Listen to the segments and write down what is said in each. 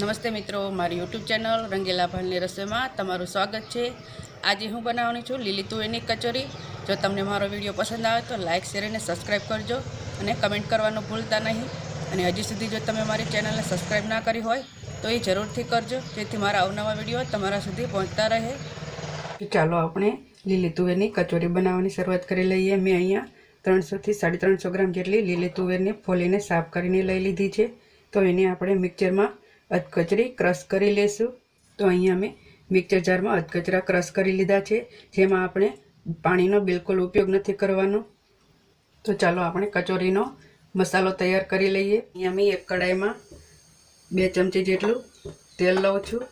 નમસ્તે મિત્રો, મારી યુટ્યુબ ચેનલ રંગીલા ભાલની રસોઈમાં તમારું સ્વાગત છે. આજે હું બનાવવાની છું લીલી તુવેરની કચોરી. જો તમને મારો વીડિયો પસંદ આવે તો લાઇક શેર અને સબસ્ક્રાઈબ કરજો અને કમેન્ટ કરવાનું ભૂલતા નહીં. અને હજી સુધી જો તમે મારી ચેનલને સબસ્ક્રાઈબ ના કરી હોય તો એ જરૂરથી કરજો, જેથી મારા અવનવા વીડિયો તમારા સુધી પહોંચતા રહે. ચાલો આપણે લીલી તુવેરની કચોરી બનાવવાની શરૂઆત કરી લઈએ. મેં અહીંયા ત્રણસોથી સાડી ત્રણસો ગ્રામ જેટલી લીલી તુવેરને ફોલીને સાફ કરીને લઈ લીધી છે. તો એને આપણે મિક્સરમાં અધકચરી ક્રશ કરી લેશું. તો અહીંયા મેં મિક્સર જારમાં અધકચરા ક્રશ કરી લીધા છે, જેમાં આપણે પાણીનો બિલકુલ ઉપયોગ નથી કરવાનો. તો ચાલો આપણે કચોરીનો મસાલો તૈયાર કરી લઈએ. અહીંયા મેં એક કડાઈમાં બે ચમચી જેટલું તેલ લઉં છું.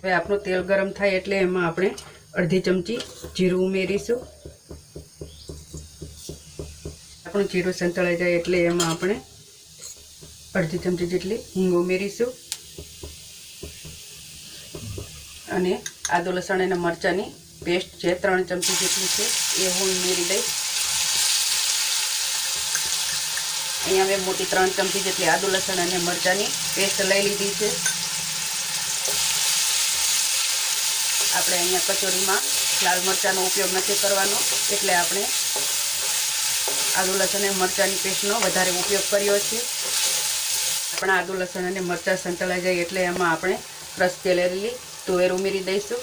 હવે આપણું તેલ ગરમ થાય એટલે એમાં આપણે અડધી ચમચી જીરું ઉમેરીશું. આપણું જીરું સંતળાઈ જાય એટલે એમાં આપણે અડધી ચમચી જેટલી હિંગ ઉમેરીશું. અને આદુ, લસણ અને મરચાંની પેસ્ટ જે ત્રણ ચમચી જેટલી છે, એ હું ઉમેરી દઈશ. અહીંયા મેં મોટી ત્રણ ચમચી જેટલી આદુ, લસણ અને મરચાંની પેસ્ટ લઈ લીધી છે. આપણે અહીંયા કચોરીમાં લાલ મરચાંનો ઉપયોગ નથી કરવાનો, એટલે આપણે આદુ, લસણ અને મરચાંની પેસ્ટનો વધારે ઉપયોગ કર્યો છે. આપણા આદુ, લસણ અને મરચાં સંતળાઈ જાય એટલે એમાં આપણે ક્રશ તેલેલી તુવેર ઉમેરી દઈશું.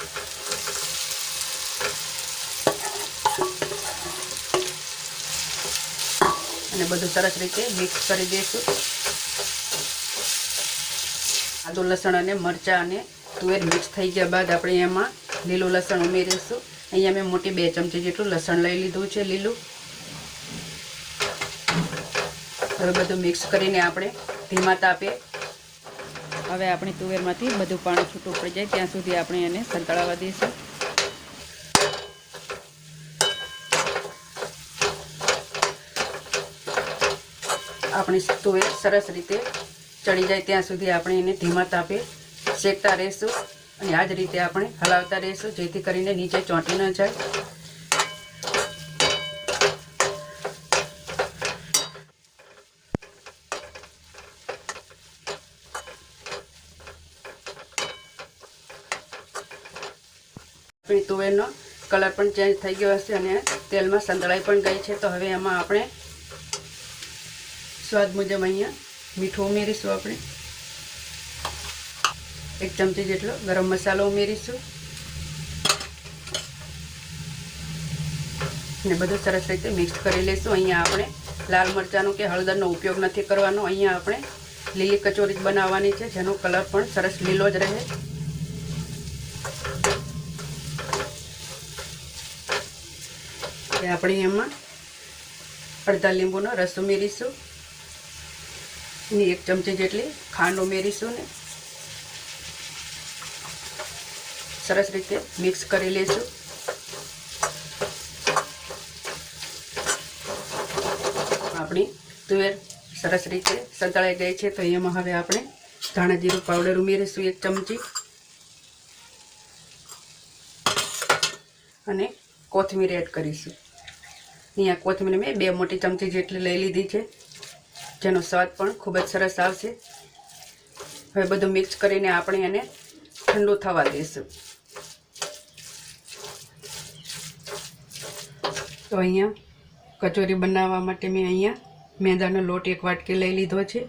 અને બધું સરસ રીતે મિક્સ કરી દઈશું. આદુ, લસણ અને મરચાં અને તુવેર મિક્સ થઈ ગયા બાદ આપણે એમાં લીલું લસણ ઉમેરીશું. અહીંયા મેં મોટી બે ચમચી જેટલું લસણ લઈ લીધું છે લીલું. હવે બધું મિક્સ કરીને આપણે ધીમા તાપે હવે આપણી તુવેરમાંથી બધું પાણી છૂટું પડી જાય. ત્યાં સુધી આપણે એને સંતળાવા દઈશું. આપણી તુવેર સરસ રીતે ચડી જાય. ત્યાં સુધી આપણે એને ધીમા તાપે શેકતા રહીશું અને આ જ રીતે આપણે હલાવતા રહીશું જેથી કરીને નીચે ચોંટી ન જાય. તુવેરનો કલર પણ ચેન્જ થઈ ગયો હશે અને તેલમાં સંતળાઈ પણ ગઈ છે. તો હવે એમાં આપણે સ્વાદ મુજબ અહીંયા મીઠું ઉમેરીશું આપણે. એક ચમચી જેટલો ગરમ મસાલો ઉમેરીશું. ને બધું સરસ રીતે મિક્સ કરી લઈશું અહીંયા આપણે લાલ મરચાંનો કે હળદરનો ઉપયોગ નથી કરવાનો. અહીંયા આપણે લીલી કચોરી જ બનાવવાની છે, જેનો કલર પણ સરસ લીલો જ રહે. આપણે એમાં અડધા લીંબુનો રસ ઉમેરીશું. અને એક ચમચી જેટલી ખાંડ ઉમેરીશું ને. સરસ રીતે મિક્સ કરી લઈશું આપણી તુવેર સરસ રીતે સંતળાઈ ગઈ છે, તો એમાં હવે આપણે ધાણા જીરું પાવડર ઉમેરીશું એક ચમચી. અને કોથમીર એડ કરીશું. અહીંયા કોથમીર મેં બે મોટી ચમચી જેટલી લઈ લીધી છે. જેનો સ્વાદ પણ ખૂબ જ સરસ આવશે. હવે બધું મિક્સ કરીને આપણે એને ઠંડુ થવા દઈશું. તો અહીંયા કચોરી બનાવવા માટે મેં અહીંયા મેદાનો લોટ એક વાટકી લઈ લીધો છે.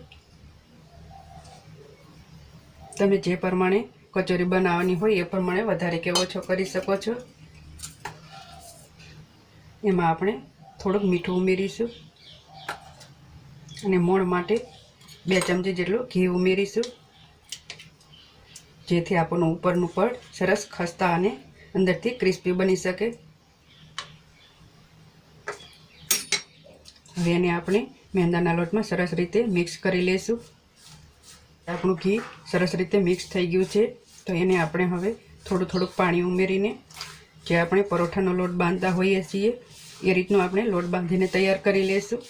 તમે જે પ્રમાણે કચોરી બનાવવાની હોય એ પ્રમાણે વધારે કે ઓછો કરી શકો છો. એમાં આપણે થોડુંક મીઠું ઉમેરીશું. અને મોણ માટે બે ચમચી જેટલું ઘી ઉમેરીશું. જેથી આપણું ઉપરનું પડ સરસ ખસ્તા અને અંદરથી ક્રિસ્પી બની શકે. હવે એને આપણે મેંદાના લોટમાં સરસ રીતે મિક્સ કરી લઈશું આપણું ઘી સરસ રીતે મિક્સ થઈ ગયું છે. તો એને આપણે હવે થોડું થોડુંક પાણી ઉમેરીને જે આપણે પરોઠાનો લોટ બાંધતા હોઈએ છીએ એ રીતનો આપણે લોટ બાંધીને તૈયાર કરી લઈશું.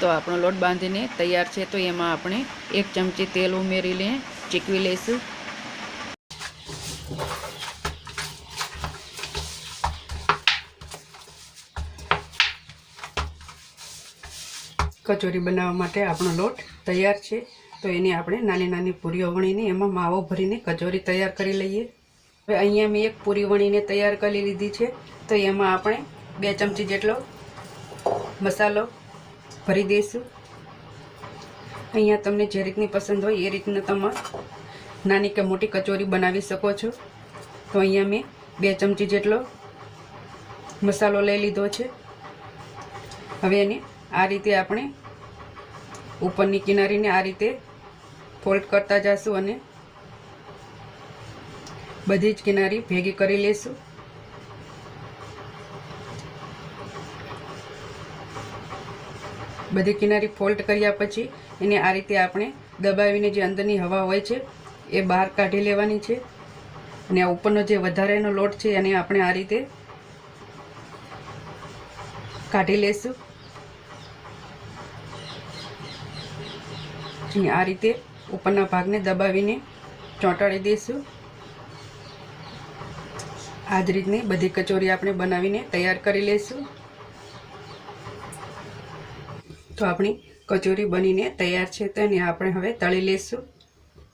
તો આપણો લોટ બાંધીને તૈયાર છે, તો એમાં આપણે એક ચમચી તેલ ઉમેરીને ચીકવી લઈશું. કચોરી બનાવવા માટે આપણો લોટ તૈયાર છે. તો એની આપણે નાની નાની પૂરીઓ વણીને એમાં માવો ભરીને કચોરી તૈયાર કરી લઈએ. હવે અહીંયા મેં એક પૂરી વણીને તૈયાર કરી લીધી છે. તો એમાં આપણે બે ચમચી જેટલો મસાલો ભરી દઈશું. અહીંયા તમને જે રીતની પસંદ હોય એ રીતના તમે નાની કે મોટી કચોરી બનાવી શકો છો. તો અહીંયા મેં બે ચમચી જેટલો મસાલો લઈ લીધો છે. હવે એને આ રીતે આપણે ઉપરની કિનારીને આ રીતે ફોલ્ડ કરતા જઈશું અને બધી જ કિનારી ભેગી કરી લઈશું બધી કિનારી ફોલ્ડ કર્યા પછી એને આ રીતે આપણે દબાવીને જે અંદરની હવા હોય છે, એ બહાર કાઢી લેવાની છે. અને આ ઉપરનો જે વધારેનો લોટ છે, એને આપણે આ રીતે કાઢી લેશું. અને આ રીતે ઉપરના ભાગને દબાવીને ચોંટાડી દઈશું. આ જ રીતની બધી કચોરી આપણે બનાવીને તૈયાર કરી લઈશું. તો આપણી કચોરી બનીને તૈયાર છે તો એને આપણે હવે તળી લઈશું.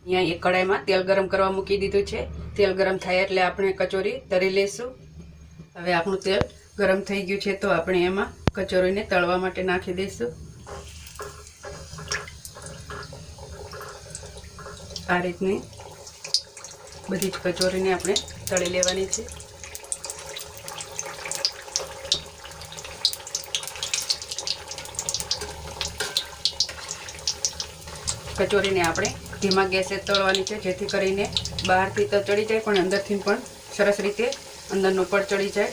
અહીંયા એક કડાઈમાં તેલ ગરમ કરવા મૂકી દીધું છે. તેલ ગરમ થાય એટલે આપણે કચોરી તળી લઈશું. હવે આપણું તેલ ગરમ થઈ ગયું છે તો આપણે એમાં કચોરીને તળવા માટે નાખી દઈશું. આ રીતની બધી જ કચોરીને આપણે તળી લેવાની છે. કચોરીને આપણે ધીમા ગેસે તળવાની છે, જેથી કરીને બહારથી તો ચડી જાય, પણ અંદરથી પણ સરસ રીતે અંદરનું પણ ચડી જાય.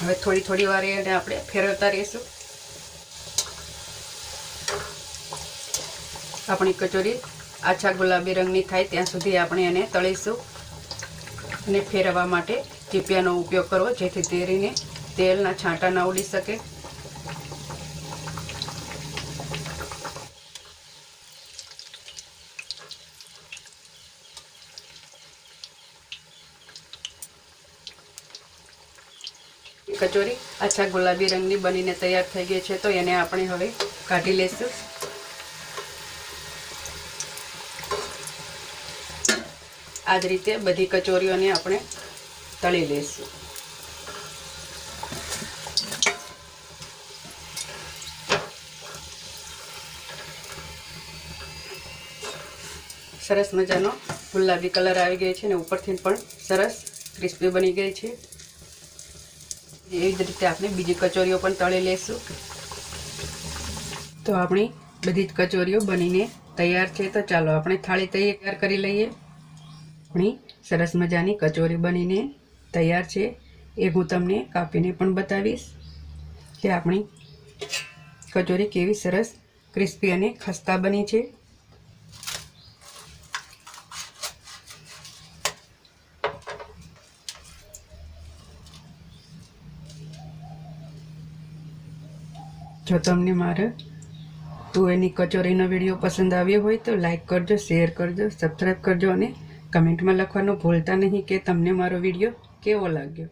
હવે થોડી થોડી વાર એને આપણે ફેરવતા રહીશું. આપણી કચોરી આછા ગુલાબી રંગની થાય ત્યાં સુધી આપણે એને તળીશું અને ફેરવવા માટે ચીપિયાનો ઉપયોગ કરવો જેથી તેરીને તેલના છાંટા ના ઉડી શકે. કચોરી આછા ગુલાબી રંગની બનીને તૈયાર થઈ ગઈ છે, તો એને આપણે હવે કાઢી લઈશું આ જ રીતે બધી કચોરીઓને આપણે તળી લઈશું સરસ મજાનો ગુલાબી કલર આવી ગયો છે અને ઉપરથી પણ સરસ ક્રિસ્પી બની ગઈ છે. એવી જ રીતે આપણે બીજી કચોરીઓ પણ તળી લઈશું તો આપણી બધી જ કચોરીઓ બનીને તૈયાર છે. તો ચાલો આપણે થાળી તૈયાર કરી લઈએ. આપણી સરસ મજાની કચોરી બનીને તૈયાર છે. એ હું તમને કાપીને પણ બતાવીશ કે આપણી કચોરી કેવી સરસ, ક્રિસ્પી અને ખસ્તા બની છે. જો તમને મારે તુવેરની કચોરીનો વીડિયો પસંદ આવ્યો હોય તો લાઇક કરજો શેર કરજો સબસ્ક્રાઈબ કરજો અને કમેન્ટમાં લખવાનું ભૂલતા નહીં કે તમને મારો વીડિયો કેવો લાગ્યો.